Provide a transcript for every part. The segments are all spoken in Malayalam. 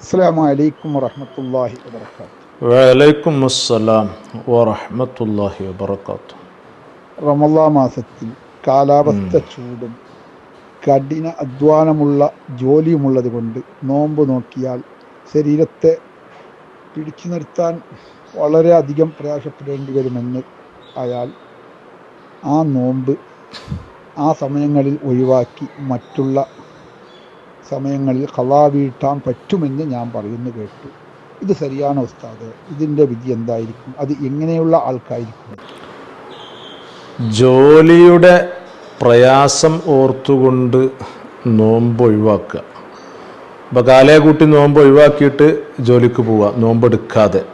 അസ്സാം വലൈക്കും വറഹമത്തല്ലാഹി വബർക്കാത്തു വലൈക്കും അസ്സലാം വറഹമത്തല്ലാഹി മാസത്തിൽ കാലാവസ്ഥ ചൂടും കഠിന അധ്വാനമുള്ള ജോലിയുമുള്ളത് കൊണ്ട് നോമ്പ് നോക്കിയാൽ ശരീരത്തെ പിടിച്ചു നിർത്താൻ വളരെയധികം പ്രയാസപ്പെടേണ്ടി വരുമെന്ന് അയാൾ ആ നോമ്പ് ആ സമയങ്ങളിൽ ഒഴിവാക്കി മറ്റുള്ള സമയങ്ങളിൽ കള്ളാ വീട്ടാൻ പറ്റുമെന്ന് ഞാൻ പറയുന്നു കേട്ടു. ഇത് ശരിയാണ് ഉസ്താദ്? ഇതിന്റെ വിധി എന്തായിരിക്കും? അത് എങ്ങനെയുള്ള ആൾക്കായിരിക്കും. ജോലിയുടെ പ്രയാസം ഓർത്തുകൊണ്ട് നോമ്പ് ഒഴിവാക്കുക. ഇപ്പം കാലയെ കൂട്ടി നോമ്പ് ഒഴിവാക്കിയിട്ട് ജോലിക്ക് പോവുക നോമ്പെടുക്കാതെ.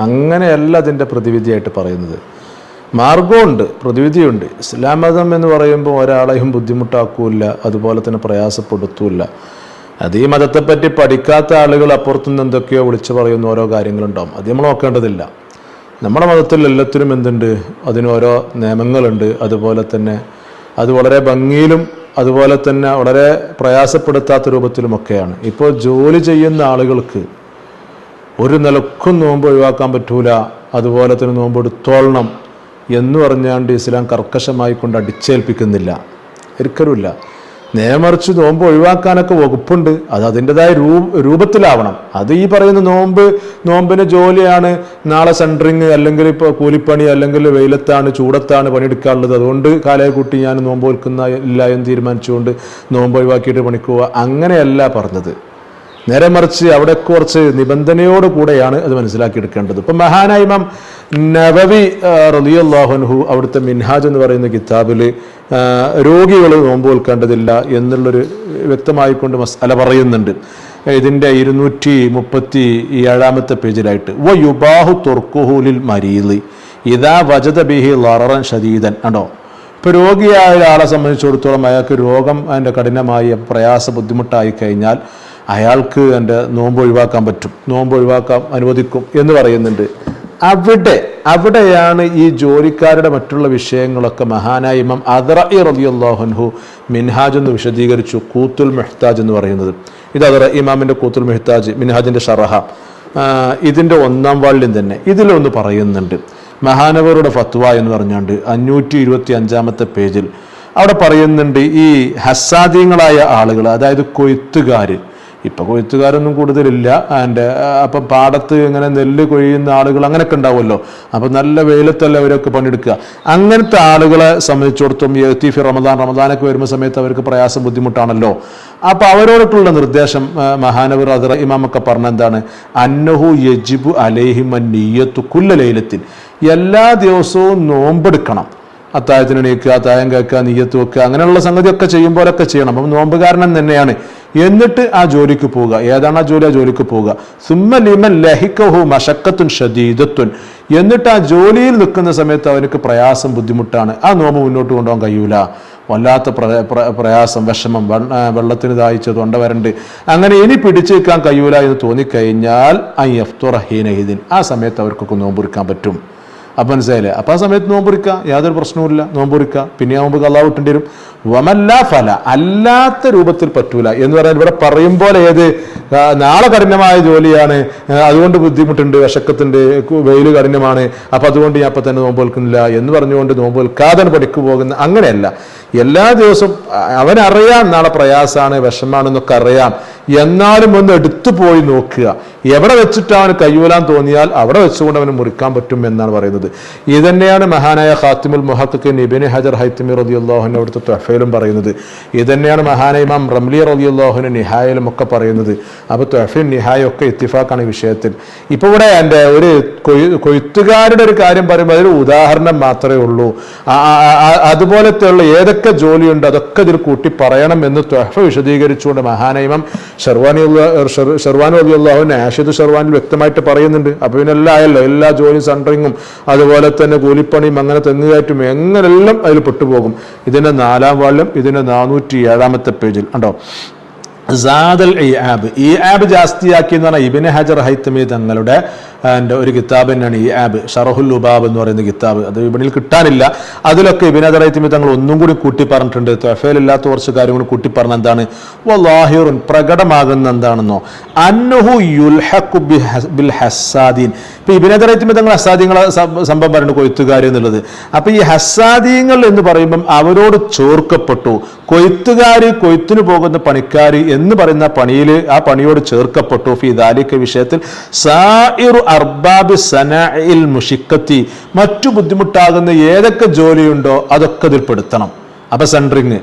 അങ്ങനെയല്ല അതിന്റെ പ്രതിവിധിയായിട്ട് പറയുന്നത്. മാർഗമുണ്ട് പ്രതിവിധിയുണ്ട്. ഇസ്ലാം മതം എന്ന് പറയുമ്പോൾ ഒരാളെയും ബുദ്ധിമുട്ടാക്കൂല അതുപോലെ തന്നെ പ്രയാസപ്പെടുത്തൂല അത് ഈ മതത്തെപ്പറ്റി പഠിക്കാത്ത ആളുകൾ അപ്പുറത്തുനിന്ന് എന്തൊക്കെയോ വിളിച്ചു പറയുന്ന ഓരോ കാര്യങ്ങളുണ്ടാവും. അത് നമ്മൾ നോക്കേണ്ടതില്ല. നമ്മുടെ മതത്തിൽ എല്ലാത്തിനും എന്തുണ്ട്? അതിന് ഓരോ നിയമങ്ങളുണ്ട്. അതുപോലെ തന്നെ അത് വളരെ ഭംഗിയിലും അതുപോലെ തന്നെ വളരെ പ്രയാസപ്പെടുത്താത്ത രൂപത്തിലുമൊക്കെയാണ്. ഇപ്പോൾ ജോലി ചെയ്യുന്ന ആളുകൾക്ക് ഒരു നിലക്കും നോമ്പ് ഒഴിവാക്കാൻ പറ്റൂല. അതുപോലെ തന്നെ നോമ്പ് എടുത്തോളണം എന്ന് പറഞ്ഞാണ്ട് ഇസ്ലാം കർക്കശമായി കൊണ്ട് അടിച്ചേൽപ്പിക്കുന്നില്ല. ഒരിക്കലുമില്ല. നേമറിച്ച് നോമ്പ് ഒഴിവാക്കാനൊക്കെ വകുപ്പുണ്ട്. അത് അതിന്റെതായ രൂപ രൂപത്തിലാവണം. അത് ഈ പറയുന്ന നോമ്പ് നോമ്പിന് ജോലിയാണ്. നാളെ സെൻട്രിങ് അല്ലെങ്കിൽ ഇപ്പോൾ കൂലിപ്പണി അല്ലെങ്കിൽ വെയിലത്താണ് ചൂടത്താണ് പണിയെടുക്കാനുള്ളത്. അതുകൊണ്ട് കാലയെ കൂട്ടി ഞാൻ നോമ്പ് വെക്കുന്ന ഇല്ല എന്ന് തീരുമാനിച്ചുകൊണ്ട് നോമ്പ് ഒഴിവാക്കിയിട്ട് പണിക്കുക അങ്ങനെയല്ല പറഞ്ഞത്. നേരെ മറിച്ച് അവിടെ കുറച്ച് നിബന്ധനയോട് കൂടെയാണ് അത് മനസ്സിലാക്കിയെടുക്കേണ്ടത്. ഇപ്പം മഹാനായ ഇമാം നബവി റലിയല്ലാഹുൻഹു അവിടുത്തെ മിൻഹാജ് എന്ന് പറയുന്ന കിതാബിൽ രോഗികൾ നോമ്പ് വെൽക്കേണ്ടതില്ല എന്നുള്ളൊരു വ്യക്തമായിക്കൊണ്ട് മസാല പറയുന്നുണ്ട്. ഇതിന്റെ ഇരുന്നൂറ്റി മുപ്പത്തി ഏഴാമത്തെ പേജിലായിട്ട് വ യുബാഹു തുർക്കുഹുലിൽ മരീലി ഇതാ വജത ബിഹി ലറൻ ഷദീദൻ. ആണോ ഇപ്പോൾ രോഗിയായ ഒരാളെ സംബന്ധിച്ചിടത്തോളം അയാൾക്ക് രോഗം അതിന്റെ കഠിനമായ പ്രയാസ ബുദ്ധിമുട്ടായി കഴിഞ്ഞാൽ അയാൾക്ക് എന്റെ നോമ്പ് ഒഴിവാക്കാൻ പറ്റും. നോമ്പ് ഒഴിവാക്കാൻ അനുവദിക്കും എന്ന് പറയുന്നുണ്ട്. അവിടെ അവിടെയാണ് ഈ ജോലിക്കാരുടെ മറ്റുള്ള വിഷയങ്ങളൊക്കെ മഹാനായ ഇമാം അദറഇ റളിയല്ലാഹുൻഹു മിൻഹാജ് എന്ന് വിശദീകരിച്ചു കൂത്തുൽ മെഹ്താജ് എന്ന് പറയുന്നത്. ഇത് അദറ ഇമാമിന്റെ കൂത്തുൽ മെഹ്താജ് മിൻഹാജിന്റെ ഷറഹ. ഇതിന്റെ ഒന്നാം വാളിൽ തന്നെ. ഇതിലൊന്ന് പറയുന്നുണ്ട്. മഹാനവരുടെ ഫത്വ എന്ന് പറഞ്ഞാണ്ട് അഞ്ഞൂറ്റി ഇരുപത്തി അഞ്ചാമത്തെ പേജിൽ അവിടെ പറയുന്നുണ്ട് ഈ ഹസാദ്യങ്ങളായ ആളുകൾ അതായത് കൊയ്ത്തുകാർ ഇപ്പം കൊയ്ത്തുകാരൊന്നും കൂടുതലില്ല. ആൻഡ് അപ്പം പാടത്ത് ഇങ്ങനെ നെല്ല് കൊഴിയുന്ന ആളുകൾ അങ്ങനെയൊക്കെ ഉണ്ടാവുമല്ലോ. അപ്പം നല്ല വെയിലത്തല്ല അവരൊക്കെ പണിയെടുക്കുക. അങ്ങനത്തെ ആളുകളെ സംബന്ധിച്ചിടത്തും ഈ എത്തീഫി റമദാൻ റമദാനൊക്കെ വരുന്ന സമയത്ത് അവർക്ക് പ്രയാസം ബുദ്ധിമുട്ടാണല്ലോ. അപ്പം അവരോടൊക്കെയുള്ള നിർദ്ദേശം മഹാനവർ അതർ ഇമാമൊക്കെ പറഞ്ഞ എന്താണ്? അന്നഹു യജിബു അലേഹിമൻ നീയത്തു കുല്ല ലൈലത്തിൽ എല്ലാ ദിവസവും നോമ്പെടുക്കണം. അത്തായത്തിന് എണീക്കുക അത്തായം കേൾക്കുക നീയത്ത് വെക്കുക അങ്ങനെയുള്ള സംഗതിയൊക്കെ ചെയ്യുമ്പോഴൊക്കെ ചെയ്യണം. അപ്പം നോമ്പുകാരനം തന്നെയാണ്. എന്നിട്ട് ആ ജോലിക്ക് പോവുക. ഏതാണ് ആ ജോലി? ആ ജോലിക്ക് പോവുക. സുമ്മ ലിമൻ ലഹിക്കഹു മഷക്കത്തുൻ ഷദീദത്തുൻ എന്നിട്ട് ആ ജോലിയിൽ നിൽക്കുന്ന സമയത്ത് അവനക്ക് പ്രയാസം ബുദ്ധിമുട്ടാണ്. ആ നോമ്പ് മുന്നോട്ട് കൊണ്ടുപോകാൻ കഴിയൂല. വല്ലാത്ത പ്രയാസം വിഷമം വെള്ളത്തിന് ദാഹിച്ച് തൊണ്ട വരണ്ട്. അങ്ങനെ ഇനി പിടിച്ചു നിൽക്കാൻ കഴിയൂല എന്ന് തോന്നിക്കഴിഞ്ഞാൽ ഐ എഫ്തുറഹീനഹിദിൻ ആ സമയത്ത് അവർക്കൊക്കെ നോമ്പുറിക്കാൻ പറ്റും. അപ്പം മനസ്സിലായില്ലേ? അപ്പം ആ സമയത്ത് നോമ്പുറിക്കുക യാതൊരു പ്രശ്നവുമില്ല നോമ്പുറിക്കുക പിന്നെ ആ മുമ്പ് കള്ളാവ് വിട്ടേണ്ടി വരും. വമല്ല ഫല അല്ലാത്ത രൂപത്തിൽ പറ്റൂല. എന്ന് പറഞ്ഞാൽ ഇവിടെ പറയും പോലെ ഏത് നാളെ കഠിനമായ ജോലിയാണ് അതുകൊണ്ട് ബുദ്ധിമുട്ടുണ്ട് വിശക്കത്തിന്റെ വെയിൽ കഠിനമാണ്. അപ്പം അതുകൊണ്ട് ഞാൻ അപ്പം തന്നെ നോമ്പ് വെൽക്കുന്നില്ല എന്ന് പറഞ്ഞുകൊണ്ട് നോമ്പ് വെൽക്കാതെ പണിക്ക് പോകുന്ന അങ്ങനെയല്ല. എല്ലാ ദിവസവും അവനറിയാം നാളെ പ്രയാസമാണ് വിഷമാണെന്നൊക്കെ അറിയാം. എന്നാലും ഒന്ന് എടുത്തു പോയി നോക്കുക. എവിടെ വെച്ചിട്ടാണ് കയ്യൂലാൻ തോന്നിയാൽ അവിടെ വെച്ചുകൊണ്ട് അവന് മുറിക്കാൻ പറ്റും എന്നാണ് പറയുന്നത്. ഇത് തന്നെയാണ് മഹാനായ ഖാത്തിമുൽ മുഹക്ക് നിബിന് ഹജർ ഹൈത്തിമി റബിയുല്ലാഹുവിന്റെ അവിടുത്തെ തൊഫയിലും പറയുന്നത്. ഇത് തന്നെയാണ് ഇമാം റംലി റബിയുല്ലാഹുവിന് നിഹായിലും ഒക്കെ പറയുന്നത്. അപ്പോൾ തൊഫയും നിഹായും ഒക്കെ ഇത്തിഫാക്കാണ് വിഷയത്തിൽ. ഇപ്പോൾ ഇവിടെ എന്റെ ഒരു കൊയ് കൊയ്ത്തുകാരുടെ ഒരു കാര്യം പറയുമ്പോൾ അതൊരു ഉദാഹരണം മാത്രമേ ഉള്ളൂ. അതുപോലത്തെയുള്ള ഏതൊക്കെ ജോലിയുണ്ട് അതൊക്കെ ഇതിൽ കൂട്ടി പറയണം എന്ന് തൊഹഫ വിശദീകരിച്ചുകൊണ്ട് മഹാനൈമം ഷെർവാനി ഷെർവാൻ അള്ളാഹു ആഷിദ് ഷെർവാനിൽ വ്യക്തമായിട്ട് പറയുന്നുണ്ട്. അപ്പോൾ ഇതിനെല്ലാം ആയല്ലോ എല്ലാ ജോലി സെൻട്രിങ്ങും അതുപോലെ തന്നെ കൂലിപ്പണിയും അങ്ങനെ തെങ്ങുകയറ്റും എങ്ങനെല്ലാം അതിൽ പെട്ടുപോകും. ഇതിന്റെ നാലാം വാള്യം ഇതിന്റെ നാനൂറ്റി ഏഴാമത്തെ പേജിൽ ഉണ്ടോ സാദൽ ഇ ആബ് ഈ ആബ് ജാസ്തിയാക്കി എന്ന് പറഞ്ഞാൽ ഇബിന് ഹജർ ഹൈത്തമി തങ്ങളുടെ എന്റെ ഒരു കിതാബ് തന്നെയാണ് ഈ ആബ്. ഷറഹുൽ ഉബാബ് എന്ന് പറയുന്ന കിതാബ്. അത് വിപണിയിൽ കിട്ടാനില്ല. അതിലൊക്കെ ഇബിൻ ഹജർ ഹൈത്തമി തങ്ങൾ ഒന്നും കൂടി കൂട്ടി പറഞ്ഞിട്ടുണ്ട് തൊഫയിലില്ലാത്ത കുറച്ച് കാര്യം കൂടി കൂട്ടി പറഞ്ഞ എന്താണ്? വല്ലാഹിറുൻ പ്രകടമാകുന്ന എന്താണെന്നോ. അന്നുഹു യുൽഹഖു ബിഹ- ബിൽ ഹസ്സാദീൻ. ഇപ്പൊ ഇബിൻ ഹജർ ഹൈത്തമി തങ്ങൾ ഹസ്സാദീങ്ങളെ സം- സംഭവം പറയുന്നത് കൊയ്ത്തുകാർ എന്നുള്ളത്. അപ്പൊ ഈ ഹസ്സാദീങ്ങൾ എന്ന് പറയുമ്പം അവരോട് ചോർക്കപ്പെട്ടു. കൊയ്ത്തുകാർ കൊയ്ത്തിന് പോകുന്ന പണിക്കാർ എന്ന് പറയുന്ന പണിയിൽ ആ പണിയോട് ചേർക്കപ്പെട്ടു. ഫി ദാലിക്ക വിഷയത്തിൽ സായിറു അർബാബ് സനഇൽ മുഷിക്കത്തി. മറ്റു ബുദ്ധിമുട്ടാകുന്ന ഏതൊക്കെ ജോലിയുണ്ടോ അതൊക്കെ ഇതിൽ പെടുത്തണം. അപ്പൊ സെൻട്രിങ്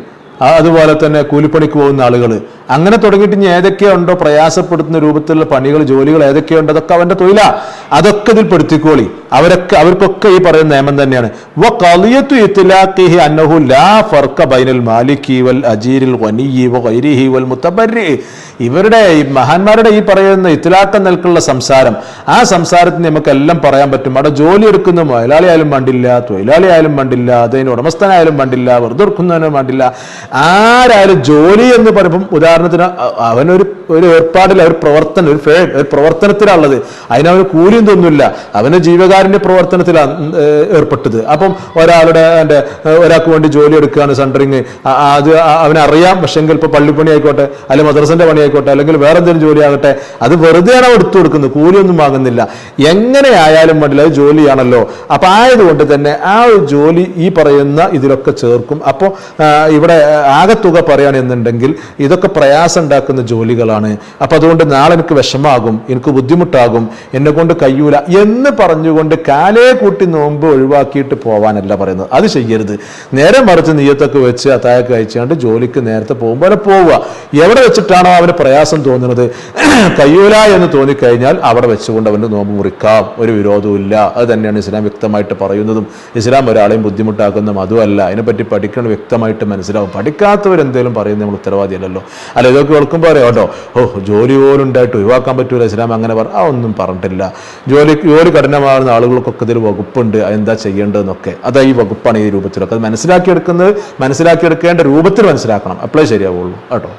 അതുപോലെ തന്നെ കൂലിപ്പണിക്ക് പോകുന്ന ആളുകൾ അങ്ങനെ തുടങ്ങിയിട്ട് ഇനി ഏതൊക്കെയുണ്ടോ പ്രയാസപ്പെടുത്തുന്ന രൂപത്തിലുള്ള പണികൾ ജോലികൾ ഏതൊക്കെയുണ്ടോ അതൊക്കെ അവന്റെ തൊഴിലാ. അതൊക്കെ ഇതിൽ പെടുത്തിക്കോളി. അവരൊക്കെ അവർക്കൊക്കെ ഈ പറയുന്ന നിയമം തന്നെയാണ്. ഇവരുടെ ഈ മഹാന്മാരുടെ ഈ പറയുന്ന ഇത്തിലാക്കം നിൽക്കുള്ള സംസാരം ആ സംസാരത്തിന് നമുക്കെല്ലാം പറയാൻ പറ്റും. അവിടെ ജോലി എടുക്കുന്ന മുതലാളി വേണ്ടില്ല തൊഴിലാളി വേണ്ടില്ല അതിന് ഉടമസ്ഥനായാലും വേണ്ടില്ല വെറുതെ എടുക്കുന്നതിനും വേണ്ടില്ല ആരായാലും ജോലി എന്ന് പറയുമ്പം ഉദാഹരണത്തിന് അവനൊരു ഒരു ഏർപ്പാടില്ല ഒരു പ്രവർത്തനം ഒരു ഫേ ഒരു പ്രവർത്തനത്തിലാണുള്ളത്. അതിനവന് കൂലിയും തോന്നുന്നില്ല. അവന് ജീവകാരുണ്യ പ്രവർത്തനത്തിലാണ് ഏർപ്പെട്ടത്. അപ്പം ഒരാളുടെ എന്റെ ഒരാൾക്ക് വേണ്ടി ജോലി എടുക്കുകയാണ് സെന്ററിങ് അത് അവനറിയാം പക്ഷെങ്കിൽ ഇപ്പോൾ പള്ളിപ്പണി ആയിക്കോട്ടെ അല്ലെങ്കിൽ മദ്രസന്റെ പണി ആയിക്കോട്ടെ അല്ലെങ്കിൽ വേറെ എന്തെങ്കിലും ജോലി ആകട്ടെ അത് വെറുതെയാണ് അവ എടുത്തു കൊടുക്കുന്നത്. കൂലിയൊന്നും വാങ്ങുന്നില്ല. എങ്ങനെ ആയാലും വേണ്ടില്ല അത് ജോലിയാണല്ലോ. അപ്പം ആയതുകൊണ്ട് തന്നെ ആ ഒരു ജോലി ഈ പറയുന്ന ഇതിലൊക്കെ ചേർക്കും. അപ്പോൾ ഇവിടെ ആകെ തുക പറയുകയാണെന്നുണ്ടെങ്കിൽ ഇതൊക്കെ പ്രയാസം ഉണ്ടാക്കുന്ന ജോലികളാണ്. അപ്പൊ അതുകൊണ്ട് നാളെ എനിക്ക് വിഷമാകും എനിക്ക് ബുദ്ധിമുട്ടാകും എന്നെ കൊണ്ട് കഴിയൂല എന്ന് പറഞ്ഞുകൊണ്ട് കാലേ കൂട്ടി നോമ്പ് ഒഴിവാക്കിയിട്ട് പോവാനല്ല പറയുന്നത്. അത് ചെയ്യരുത്. നേരെ മറിച്ച് നീയത്തൊക്കെ വെച്ച് അത്തായൊക്കെ അയച്ചുകൊണ്ട് ജോലിക്ക് നേരത്തെ പോകുമ്പോൾ പോവുക. എവിടെ വെച്ചിട്ടാണോ അവന് പ്രയാസം തോന്നുന്നത്? കയ്യൂല എന്ന് തോന്നിക്കഴിഞ്ഞാൽ അവിടെ വെച്ചുകൊണ്ട് അവന്റെ നോമ്പ് മുറിക്കാം. ഒരു വിരോധവും ഇല്ല. അത് തന്നെയാണ് ഇസ്ലാം വ്യക്തമായിട്ട് പറയുന്നതും. ഇസ്ലാം ഒരാളെയും ബുദ്ധിമുട്ടാക്കുന്നതും അതുമല്ല അതിനെപ്പറ്റി പഠിക്കണം വ്യക്തമായിട്ട് മനസ്സിലാവും. പഠിക്കാത്തവരെന്തേലും പറയുന്നത് നമ്മൾ ഉത്തരവാദിയല്ലല്ലോ. അല്ല ഇതൊക്കെ കേൾക്കുമ്പോൾ പറയാം കേട്ടോ ഓ ജോലി പോലും ഉണ്ടായിട്ട് ഒഴിവാക്കാൻ പറ്റൂല ഇസ്ലാം അങ്ങനെ പറ ആ ഒന്നും പറഞ്ഞിട്ടില്ല. ജോലി ജോലി കഠിനമാകുന്ന ആളുകൾക്കൊക്കെ ഇതിൽ വകുപ്പുണ്ട്. അതെന്താ ചെയ്യേണ്ടതെന്നൊക്കെ. അതാ ഈ വകുപ്പാണ് ഈ രൂപത്തിലൊക്കെ. അത് മനസ്സിലാക്കിയെടുക്കുന്നത് മനസ്സിലാക്കിയെടുക്കേണ്ട രൂപത്തിൽ മനസ്സിലാക്കണം. അപ്പോഴേ ശരിയാവുള്ളൂ. കേട്ടോ?